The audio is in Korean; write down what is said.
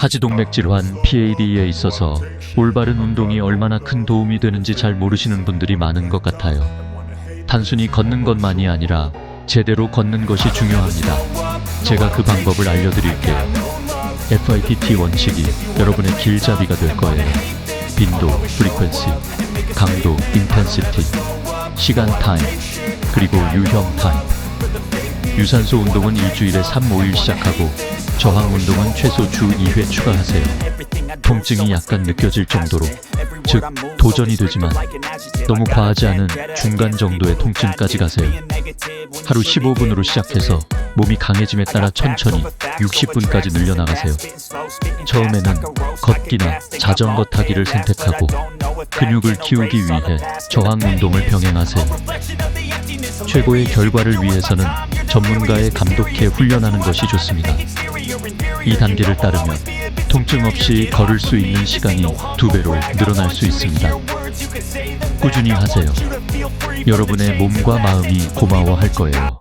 하지동맥 질환 PAD에 있어서 올바른 운동이 얼마나 큰 도움이 되는지 잘 모르시는 분들이 많은 것 같아요. 단순히 걷는 것만이 아니라 제대로 걷는 것이 중요합니다. 제가 그 방법을 알려드릴게요. FITT 원칙이 여러분의 길잡이가 될 거예요. 빈도, 프리퀀시, 강도, 인텐시티, 시간 타임, 그리고 유형 타임. 유산소 운동은 일주일에 3, 5일 시작하고 저항 운동은 최소 주 2회 추가하세요. 통증이 약간 느껴질 정도로 즉 도전이 되지만 너무 과하지 않은 중간 정도의 통증까지 가세요. 하루 15분으로 시작해서 몸이 강해짐에 따라 천천히 60분까지 늘려나가세요. 처음에는 걷기나 자전거 타기를 선택하고 근육을 키우기 위해 저항 운동을 병행하세요. 최고의 결과를 위해서는 전문가의 감독해 훈련하는 것이 좋습니다. 이 단계를 따르면 통증 없이 걸을 수 있는 시간이 두 배로 늘어날 수 있습니다. 꾸준히 하세요. 여러분의 몸과 마음이 고마워할 거예요.